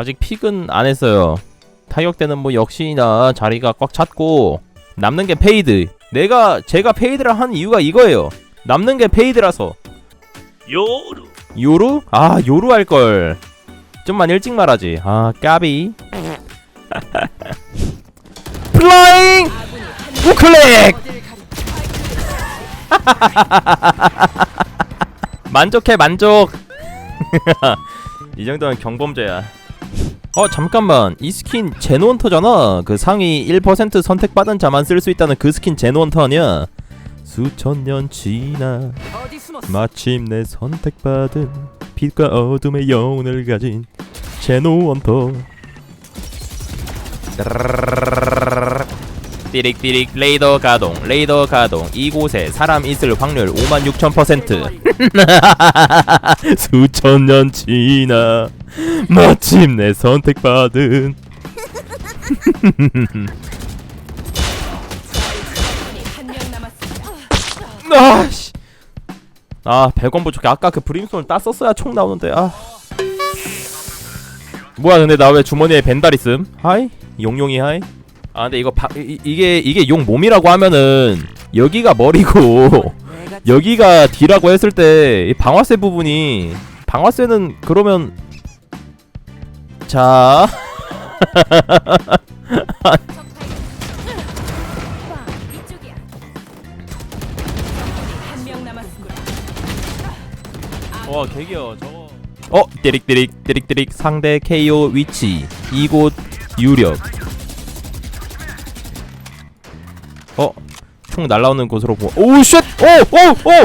아직 픽은 안 했어요. 타격 때는 뭐 역시나 자리가 꽉 찼고 남는 게 페이드. 내가 제가 페이드를 한 이유가 이거예요. 남는 게 페이드라서. 요루 요루? 아 요루 할 걸. 좀만 일찍 말하지. 아 까비. 플라잉 우클릭. 만족해 만족. 이 정도면 경범죄야. 어 잠깐만. 이 스킨 제노헌터잖아. 그 상위 1% 선택받은 자만 쓸 수 있다는 그 스킨 제노헌터 아니야? 수천 년 지나? 마침내 선택받은 빛과 어둠의 영혼을 가진 제노헌터. 띠릭띠릭 레이더 가동 레이더 가동. 이곳에 사람 있을 확률 56,000% 수천 년 지나 마침 내 선택받은. 한명 남았습니다. 아씨. 아 100원 부족해 아까 그 브림스톤을 땄었어야 총 나오는데 아. 뭐야 근데 나 왜 주머니에 벤달 있음? 하이? 용용이 하이? 아 근데 이거 바, 이, 이게 이게 용 몸이라고 하면은 여기가 머리고 여기가 D라고 했을 때이 방아쇠 부분이 방아쇠는 그러면 자. 와 개기어 저거. 어 띠릭띠릭 띠릭띠릭. 상대 KO 위치. 이곳 유력. 어총 날라오는 곳으로 보 오쉣! 오오오!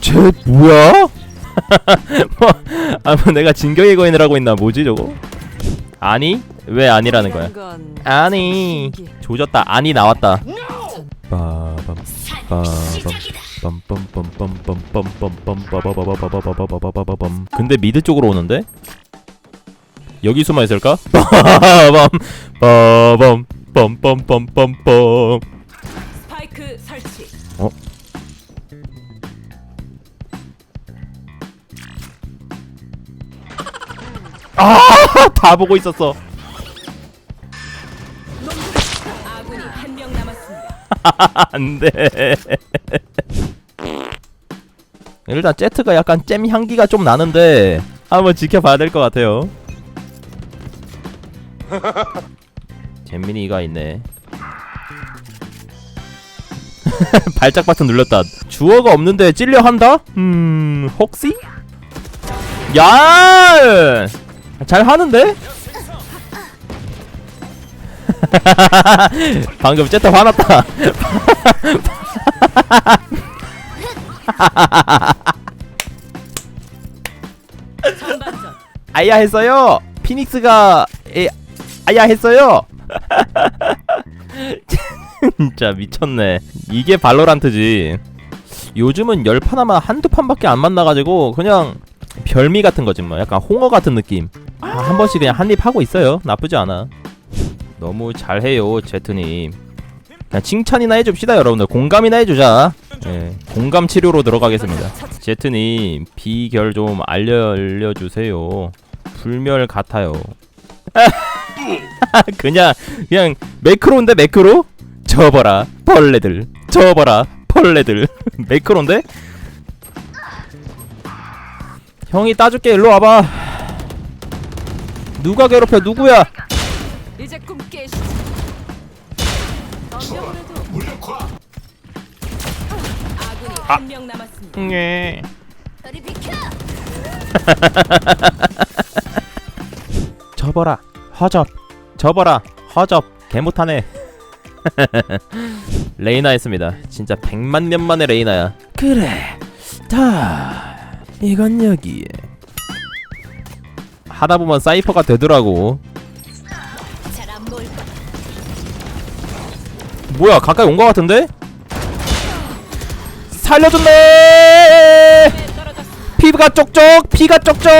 쟤 뭐야 뭐, 아, 뭐 내가 진격의 거인을 하고 있나 뭐지 저거 아니 왜 아니라는 거야 건 아니. 조졌다 아니 나왔다 근데 미드 쪽으로 오는데? 여기 숨어 있을까? 스 설치. 다 보고 있었어 아군이 한 명 남았습니다. 안 돼 일단 제트가 약간 잼 향기가 좀 나는데 한번 지켜봐야 될 것 같아요 잼민이가 있네 발작 버튼 눌렀다 주어가 없는데 찔려 한다? 음 혹시? 야! 잘 하는데? 방금 제트 화났다. 아야 했어요. 피닉스가 에, 아야 했어요. 진짜 미쳤네. 이게 발로란트지. 요즘은 열판 하면 한두 판밖에 안 만나가지고 그냥 별미 같은 거지 뭐. 약간 홍어 같은 느낌. 아, 한 번씩 그냥 한입 하고 있어요. 나쁘지 않아. 너무 잘해요, 제트님. 그냥 칭찬이나 해줍시다, 여러분들. 공감이나 해주자. 예, 공감 치료로 들어가겠습니다. 제트님 비결 좀 알려 알려주세요. 불멸 같아요. 그냥 그냥 매크로인데 매크로? 접어라 벌레들. 접어라 벌레들. 매크로인데? 형이 따줄게 일로 와봐. 누가 괴롭혀 누구야? 이제 꿈. 덤벼보려도. 아군이 한 명 남았습니다. 예. 저리 비켜. 접어라 허접 접어라 허접 개 못하네 레이나 했습니다 진짜 백만 년 만에 레이나야 그래 다 이건 여기에 하다보면 사이퍼가 되더라고. 뭐야 가까이 온거 같은데? 살려줬네. 피가 쪽쪽 피가 쪽쪽.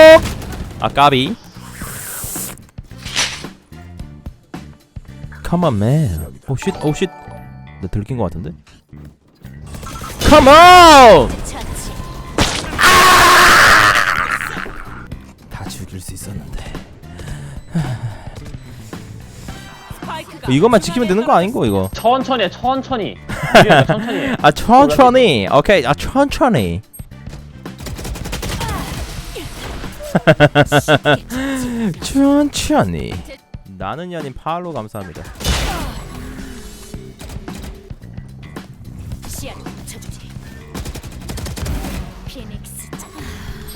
아 까비. Come on man. 오쉿 오쉿 나 들킨 거 같은데? Come on 이길 수 있었는데 이것만 지키면 되는 거 아닌가 이거 천천히 해, 천천히. 유리야, 천천히. 해. 아 천천히 오케이 아 천천히 천천히 나는 연인 파로 감사합니다 시야를 멈춰주지. 피닉스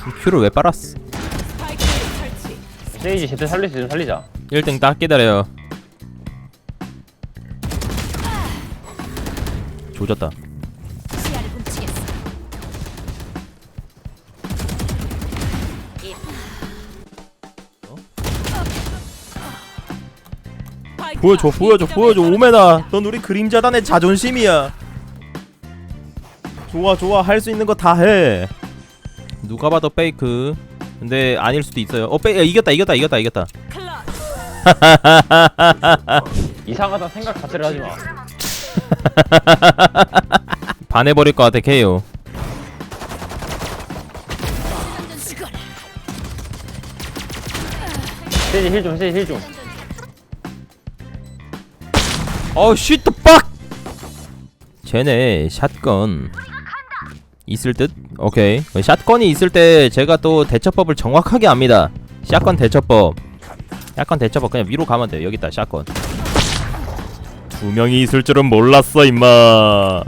이 큐를 왜 빨았어 세이지 제때 살릴 수 있으면 살리자. 1등 딱 기다려요. 조졌다. 시야를 훔치겠어. 이- 스파이크가 보여줘 보여줘 B 보여줘. 지점에 오메나 넌 우리 그림자단의 자존심이야. 좋아 좋아. 할 수 있는 거 다 해. 누가 봐도 페이크 근데 아닐 수도 있어요 어 페이 야, 이겼다 이겼다 이겼다 이겼다. 이상하다 생각 자체를 하지 마 반해버릴 것 같아 케이오 죽어라. 세이지 힐 좀 세이지 힐 좀 어우 쉿 빡! 쟤네 샷건 있을 듯? 오케이. 샷건이 있을 때 제가 또 대처법을 정확하게 압니다. 샷건 대처법. 샷건 대처법 그냥 위로 가면 돼 여기 있다 샷건. 두 명이 있을 줄은 몰랐어 임마.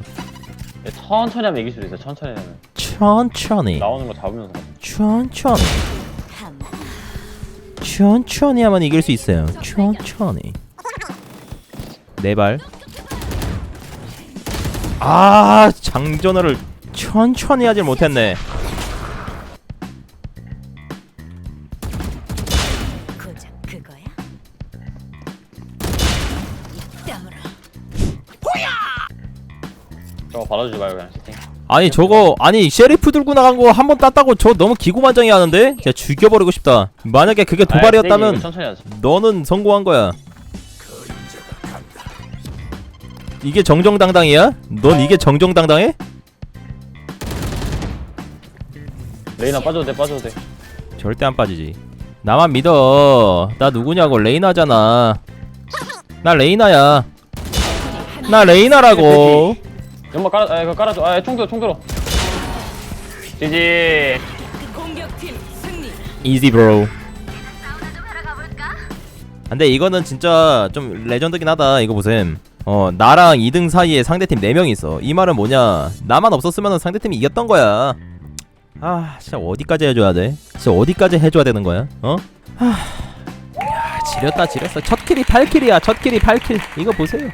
천천히 하면 이길 수도 있어 천천히 하면. 천천히. 나오는 거 잡으면서. 천천히. 한 천천히 하면 이길 수 있어요. 천천히. 네발. 아 장전을 천천히 하질 못했네. 고작 그거야? 저거 받아주지 말고 그냥 채팅. 아니 저거 아니 셰리프 들고 나간 거 한 번 땄다고 저 너무 기고만장해 하는데? 진짜 죽여버리고 싶다. 만약에 그게 도발이었다면 이거 천천히 하자. 너는 성공한 거야. 이게 정정당당이야? 넌 이게 정정당당해? 레이나 빠져도 돼 빠져도 돼 절대 안 빠지지. 나만 믿어. 나 누구냐고 레이나잖아. 나 레이나야. 나 레이나라고. 연막 깔아 아 이거 깔아줘 아총 들어 총 들어 지지 공격팀 승리. Easy bro. 근데 이거는 진짜 좀 레전드긴 하다. 이거 보셈. 어 나랑 2등 사이에 상대팀 4명 있어. 이 말은 뭐냐? 나만 없었으면 상대팀이 이겼던 거야. 아 진짜 어디까지 해줘야 돼? 진짜 어디까지 해줘야 되는 거야? 어? 하... 야 지렸다 지렸어. 첫 킬이 8킬이야. 첫 킬이 8킬. 이거 보세요.